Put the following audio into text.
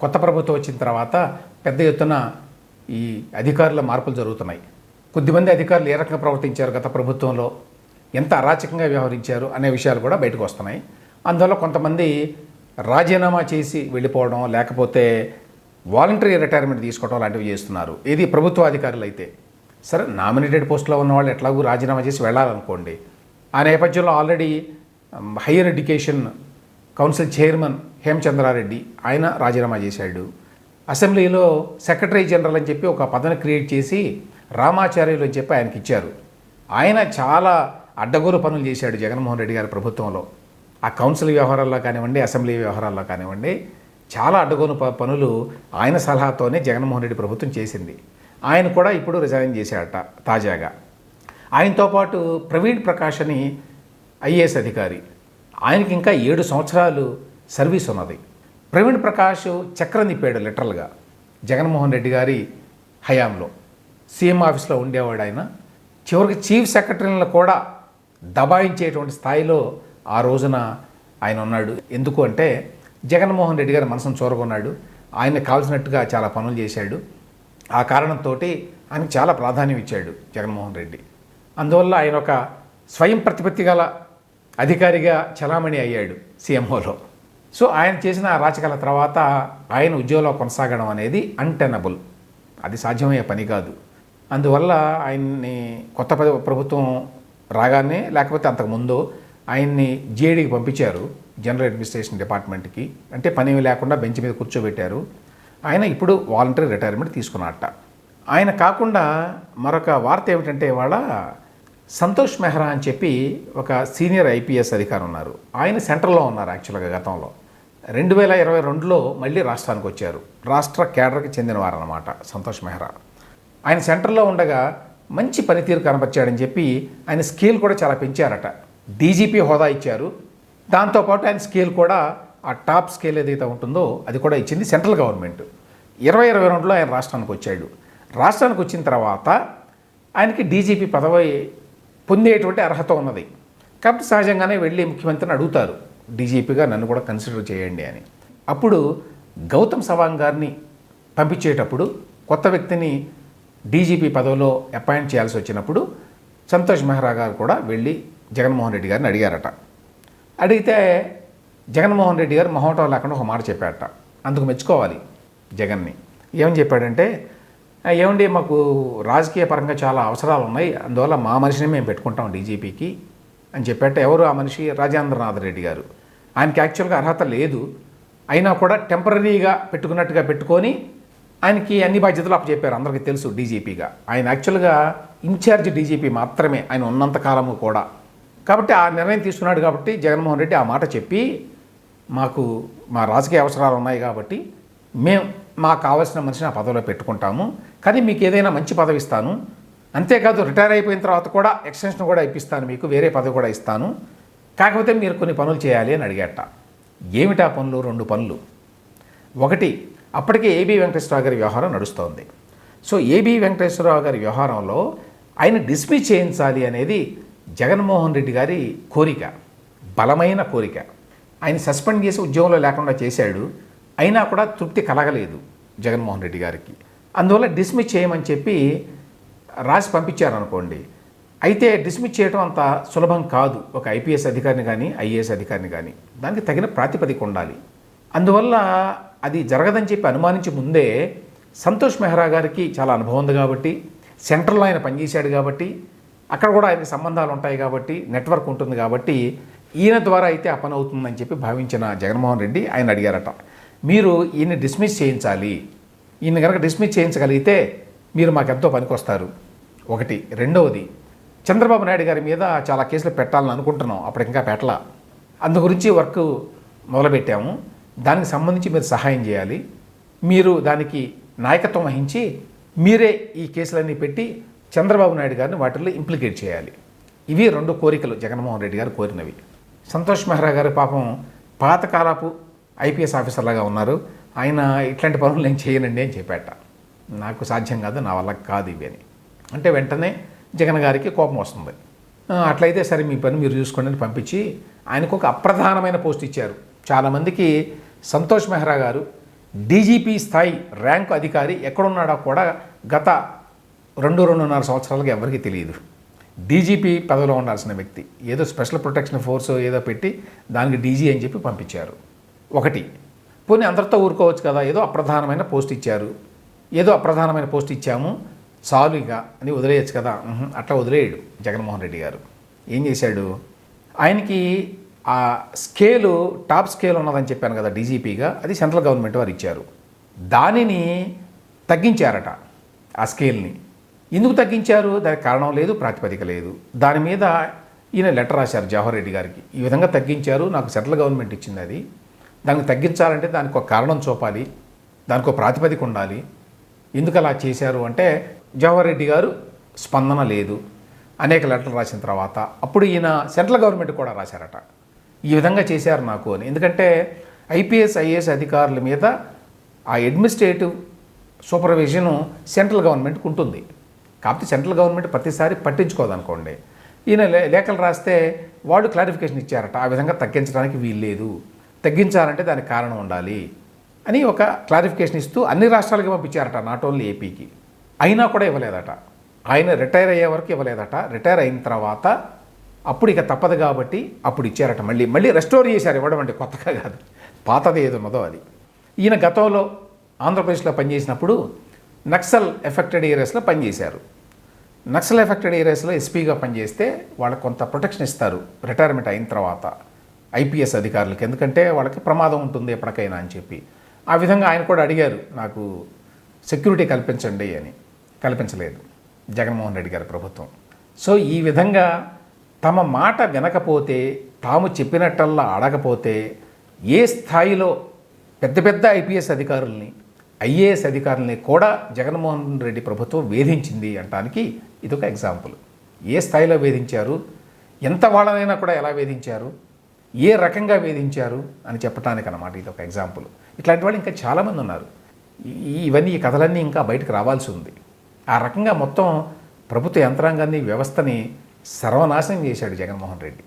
కొత్త ప్రభుత్వం వచ్చిన తర్వాత పెద్ద ఎత్తున ఈ అధికారుల మార్పులు జరుగుతున్నాయి. కొద్దిమంది అధికారులు ఏ రకంగా ప్రవర్తించారు గత ప్రభుత్వంలో ఎంత అరాచకంగా వ్యవహరించారు అనే విషయాలు కూడా బయటకు వస్తున్నాయి. అందువల్ల కొంతమంది రాజీనామా చేసి వెళ్ళిపోవడం లేకపోతే వాలంటరీ రిటైర్మెంట్ తీసుకోవడం లాంటివి చేస్తున్నారు. ఇది ప్రభుత్వ అధికారులు అయితే సరే నామినేటెడ్ పోస్టులో ఉన్న వాళ్ళు ఎట్లాగూ రాజీనామా చేసి వెళ్ళాలనుకోండి. ఆ నేపథ్యంలో already higher education council chairman Hemachandra Reddy ఆయన రాజీనామా చేశాడు. అసెంబ్లీలో సెక్రటరీ జనరల్ అని చెప్పి ఒక పదవిని క్రియేట్ చేసి రామాచార్యులు అని చెప్పి ఆయనకి ఇచ్చారు. ఆయన చాలా అడ్డగోలు పనులు చేశాడు జగన్మోహన్ రెడ్డి గారి ప్రభుత్వంలో. ఆ కౌన్సిల్ వ్యవహారాల్లో కానివ్వండి అసెంబ్లీ వ్యవహారాల్లో కానివ్వండి చాలా అడ్డగోలు ప- పనులు ఆయన సలహాతోనే జగన్మోహన్ రెడ్డి ప్రభుత్వం చేసింది. ఆయన కూడా ఇప్పుడు రిజైన్ చేశాడట తాజాగా. ఆయనతో పాటు ప్రవీణ్ ప్రకాష్ అని ఐఏఎస్ అధికారి ఆయనకి ఇంకా ఏడు సంవత్సరాలు సర్వీస్ ఉన్నది. ప్రవీణ్ ప్రకాష్ చక్రం తిప్పాడు లిటరల్గా జగన్మోహన్ రెడ్డి గారి హయాంలో. సీఎం ఆఫీస్లో ఉండేవాడు ఆయన. చివరికి చీఫ్ సెక్రటరీలను కూడా దబాయించేటువంటి స్థాయిలో ఆ రోజున ఆయన ఉన్నాడు. ఎందుకు అంటే జగన్మోహన్ రెడ్డి గారి మనసును చూరగొన్నాడు. ఆయన కావాల్సినట్టుగా చాలా పనులు చేశాడు. ఆ కారణంతో ఆయనకు చాలా ప్రాధాన్యం ఇచ్చాడు జగన్మోహన్ రెడ్డి. అందువల్ల ఆయన ఒక స్వయం ప్రతిపత్తి గల అధికారిగా చలామణి అయ్యాడు సీఎంఓలో. సో ఆయన చేసిన ఆ రాచకాల తర్వాత ఆయన ఉద్యోగంలో కొనసాగడం అనేది అన్టెనబుల్ అది సాధ్యమయ్యే పని కాదు. అందువల్ల ఆయన్ని కొత్త ప్రభుత్వం రాగానే లేకపోతే అంతకుముందు ఆయన్ని జేడీకి పంపించారు జనరల్ అడ్మినిస్ట్రేషన్ డిపార్ట్మెంట్కి. అంటే పని లేకుండా బెంచ్ మీద కూర్చోబెట్టారు. ఆయన ఇప్పుడు వాలంటరీ రిటైర్మెంట్ తీసుకున్నట్ట ఆయన కాకుండా మరొక వార్త ఏమిటంటే ఇవాళ సంతోష్ మెహ్రా అని చెప్పి ఒక సీనియర్ ఐపీఎస్ అధికారి ఉన్నారు. ఆయన సెంట్రల్లో ఉన్నారు యాక్చువల్గా గతంలో. రెండు వేల ఇరవై రెండులో మళ్ళీ రాష్ట్రానికి వచ్చారు. రాష్ట్ర కేడర్కి చెందినవారనమాట సంతోష్ మెహ్రా. ఆయన సెంటర్లో ఉండగా మంచి పనితీరు కనపరిచాడని చెప్పి ఆయన స్కేల్ కూడా చాలా పెంచారట. డీజీపీ హోదా ఇచ్చారు. దాంతోపాటు ఆయన స్కేల్ కూడా ఆ టాప్ స్కేల్ ఏదైతే ఉంటుందో అది కూడా ఇచ్చింది సెంట్రల్ గవర్నమెంట్. ఇరవై ఇరవై రెండులో ఆయన రాష్ట్రానికి వచ్చాడు. రాష్ట్రానికి వచ్చిన తర్వాత ఆయనకి డీజీపీ పదవి పొందేటువంటి అర్హత ఉన్నది. కాబట్టి సహజంగానే వెళ్ళి ముఖ్యమంత్రిని అడుగుతారు. డీజీపీగా నన్ను కూడా కన్సిడర్ చేయండి అని. అప్పుడు గౌతమ్ సవాంగ్ గారిని పంపించేటప్పుడు కొత్త వ్యక్తిని డీజీపీ పదవిలో అపాయింట్ చేయాల్సి వచ్చినప్పుడు సంతోష్ మెహ్రా గారు కూడా వెళ్ళి జగన్మోహన్ రెడ్డి గారిని అడిగారట. అడిగితే జగన్మోహన్ రెడ్డి గారు మొహోటం లేకుండా ఒక మాట చెప్పారట. అందుకు మెచ్చుకోవాలి జగన్ని. ఏమని చెప్పాడంటే ఏమండి మాకు రాజకీయ పరంగా చాలా అవసరాలు ఉన్నాయి. అందువల్ల మా మనిషిని మేము పెట్టుకుంటాం డీజీపీకి అని చెప్పేట ఎవరు ఆ మనిషి? రాజేంద్రనాథ్ రెడ్డి గారు. ఆయనకి యాక్చువల్గా అర్హత లేదు. అయినా కూడా టెంపరీగా పెట్టుకున్నట్టుగా పెట్టుకొని ఆయనకి అన్ని బాధ్యతలు అప్పచెప్పారు. అందరికీ తెలుసు డీజీపీగా. ఆయన యాక్చువల్గా ఇన్ఛార్జ్ డీజీపీ మాత్రమే. ఆయన ఉన్నంత కాలము కూడా. కాబట్టి ఆ నిర్ణయం తీసుకున్నాడు కాబట్టి జగన్మోహన్ రెడ్డి ఆ మాట చెప్పి మాకు మా రాజకీయ అవసరాలు ఉన్నాయి కాబట్టి మేము మాకు కావాల్సిన మనిషిని ఆ పదవిలో పెట్టుకుంటాము. కానీ మీకు ఏదైనా మంచి పదవి ఇస్తాను. అంతేకాదు రిటైర్ అయిపోయిన తర్వాత కూడా ఎక్స్టెన్షన్ కూడా ఇప్పిస్తాను మీకు వేరే పదవి కూడా ఇస్తాను. కాకపోతే మీరు కొన్ని పనులు చేయాలి అని అడిగేట. ఏమిటా పనులు? రెండు పనులు. ఒకటి అప్పటికే ఏబి వెంకటేశ్వరరావు గారి వ్యవహారం నడుస్తోంది. సో ఏబి వెంకటేశ్వరరావు గారి వ్యవహారంలో ఆయన డిస్మిస్ చేయించాలి అనేది జగన్మోహన్ రెడ్డి గారి కోరిక. బలమైన కోరిక. ఆయన సస్పెండ్ చేసి ఉద్యోగంలో లేకుండా చేశాడు. అయినా కూడా తృప్తి కలగలేదు జగన్మోహన్ రెడ్డి గారికి. అందువల్ల డిస్మిస్ చేయమని చెప్పి రాసి పంపించారనుకోండి. అయితే డిస్మిస్ చేయడం అంత సులభం కాదు. ఒక ఐపీఎస్ అధికారిని కానీ ఐఏఎస్ అధికారిని కానీ దానికి తగిన ప్రాతిపదిక ఉండాలి. అందువల్ల అది జరగదని చెప్పి అనుమానించి ముందే సంతోష్ మెహ్రా గారికి చాలా అనుభవం ఉంది కాబట్టి సెంట్రల్లో ఆయన పనిచేశాడు కాబట్టి అక్కడ కూడా ఆయనకి సంబంధాలు ఉంటాయి కాబట్టి నెట్వర్క్ ఉంటుంది కాబట్టి ఈయన ద్వారా అయితే ఆ పని అవుతుందని చెప్పి భావించిన జగన్మోహన్ రెడ్డి ఆయన అడిగారట. మీరు ఈయన్ని డిస్మిస్ చేయించాలి. ఈయన కనుక డిస్మిస్ చేయించగలిగితే మీరు మాకెంతో పనికొస్తారు. ఒకటి. రెండవది చంద్రబాబు నాయుడు గారి మీద చాలా కేసులు పెట్టాలని అనుకుంటున్నాం. అప్పుడు ఇంకా పెట్టలా. అందు గురించి వర్క్ మొదలుపెట్టాము. దానికి సంబంధించి మీరు సహాయం చేయాలి. మీరు దానికి నాయకత్వం వహించి మీరే ఈ కేసులన్నీ పెట్టి చంద్రబాబు నాయుడు గారిని వాటిల్లో ఇంప్లికేట్ చేయాలి. ఇవి రెండు కోరికలు జగన్మోహన్ రెడ్డి గారు కోరినవి. సంతోష్ మెహ్రా గారు పాపం పాతకాలపు ఐపీఎస్ ఆఫీసర్లాగా ఉన్నారు. ఆయన ఇట్లాంటి పనులు నేను చేయనండి అని చెప్పాట. నాకు సాధ్యం కాదు నా వల్ల కాదు ఇవి అని. అంటే వెంటనే జగన్ గారికి కోపం వస్తుంది. అట్లయితే సరే మీ పని మీరు చూసుకోండి అని పంపించి ఆయనకు ఒక అప్రధానమైన పోస్ట్ ఇచ్చారు. చాలామందికి సంతోష్ మెహ్రా గారు డీజీపీ స్థాయి ర్యాంకు అధికారి ఎక్కడున్నాడో కూడా గత రెండు రెండున్నర సంవత్సరాలుగా ఎవరికీ తెలియదు. డీజీపీ పదవిలో ఉండాల్సిన వ్యక్తి. ఏదో స్పెషల్ ప్రొటెక్షన్ ఫోర్స్ ఏదో పెట్టి దానికి డీజీ అని చెప్పి పంపించారు. ఒకటి. పోనీ అందరితో ఊరుకోవచ్చు కదా ఏదో అప్రధానమైన పోస్ట్ ఇచ్చారు. ఏదో అప్రధానమైన పోస్ట్ ఇచ్చాము చాలు ఇక అని వదిలేయచ్చు కదా. అట్లా వదిలేయడు జగన్మోహన్ రెడ్డి గారు. ఏం చేశాడు? ఆయనకి ఆ స్కేలు టాప్ స్కేల్ ఉన్నదని చెప్పాను కదా డీజీపీగా అది సెంట్రల్ గవర్నమెంట్ వారు ఇచ్చారు. దానిని తగ్గించారట ఆ స్కేల్ని. ఎందుకు తగ్గించారు? దానికి కారణం లేదు ప్రాతిపదిక లేదు. దాని మీద ఈయన లెటర్ రాశారు జవహర్ రెడ్డి గారికి. ఈ విధంగా తగ్గించారు నాకు సెంట్రల్ గవర్నమెంట్ ఇచ్చింది అది. దానికి తగ్గించాలంటే దానికి ఒక కారణం చూపాలి దానికి ఒక ప్రాతిపదిక ఉండాలి. ఎందుకు అలా చేశారు అంటే జవహర్ రెడ్డి గారు స్పందన లేదు. అనేక లెటర్లు రాసిన తర్వాత అప్పుడు ఈయన సెంట్రల్ గవర్నమెంట్ కూడా రాశారట. ఈ విధంగా చేశారు నాకు అని. ఎందుకంటే ఐపీఎస్ ఐఏఎస్ అధికారుల మీద ఆ అడ్మినిస్ట్రేటివ్ సూపర్విజన్ సెంట్రల్ గవర్నమెంట్కి ఉంటుంది. కాకపోతే సెంట్రల్ గవర్నమెంట్ ప్రతిసారి పట్టించుకోదనుకోండి. ఈయన లే- లేఖలు రాస్తే వాళ్ళు క్లారిఫికేషన్ ఇచ్చారట. ఆ విధంగా తగ్గించడానికి వీల్లేదు. తగ్గించాలంటే దానికి కారణం ఉండాలి అని ఒక క్లారిఫికేషన్ ఇస్తూ అన్ని రాష్ట్రాలకి పంపించారట నాట్ ఓన్లీ ఏపీకి అయినా కూడా ఇవ్వలేదట. ఆయన రిటైర్ అయ్యే వరకు ఇవ్వలేదట. రిటైర్ అయిన తర్వాత అప్పుడు ఇక తప్పదు కాబట్టి అప్పుడు ఇచ్చారట మళ్ళీ. మళ్ళీ రెస్టోర్ చేశారు ఇవ్వడం అంటే కొత్తగా కాదు. పాతది ఏది ఉన్నదో అది. ఈయన గతంలో ఆంధ్రప్రదేశ్లో పనిచేసినప్పుడు నక్సల్ ఎఫెక్టెడ్ ఏరియాస్లో పనిచేశారు. నక్సల్ ఎఫెక్టెడ్ ఏరియాస్లో ఎస్పీగా పనిచేస్తే వాళ్ళకు కొంత ప్రొటెక్షన్ ఇస్తారు. రిటైర్మెంట్ అయిన తర్వాత. ఐపీఎస్ అధికారులకి. ఎందుకంటే వాళ్ళకి ప్రమాదం ఉంటుంది ఎప్పటికైనా అని చెప్పి. ఆ విధంగా ఆయన కూడా అడిగారు నాకు సెక్యూరిటీ కల్పించండి అని. కల్పించలేదు జగన్మోహన్ రెడ్డి గారి ప్రభుత్వం. సో ఈ విధంగా తమ మాట వినకపోతే తాము చెప్పినట్టల్లా అడగపోతే ఏ స్థాయిలో పెద్ద పెద్ద ఐపీఎస్ అధికారుల్ని ఐఏఎస్ అధికారుల్ని కూడా జగన్మోహన్ రెడ్డి ప్రభుత్వం వేధించింది అంటానికి ఇదొక ఎగ్జాంపుల్. ఏ స్థాయిలో వేధించారు ఎంత వాళ్ళనైనా కూడా ఎలా వేధించారు ఏ రకంగా వేధించారు అని చెప్పడానికి అన్నమాట ఇది ఒక ఎగ్జాంపుల్ ఇట్లాంటి వాళ్ళు ఇంకా చాలామంది ఉన్నారు. ఇవన్నీ ఈ కథలన్నీ ఇంకా బయటకు రావాల్సి ఉంది. ఆ రకంగా మొత్తం ప్రభుత్వ యంత్రాంగాన్ని వ్యవస్థని సర్వనాశనం చేశాడు జగన్మోహన్ రెడ్డి.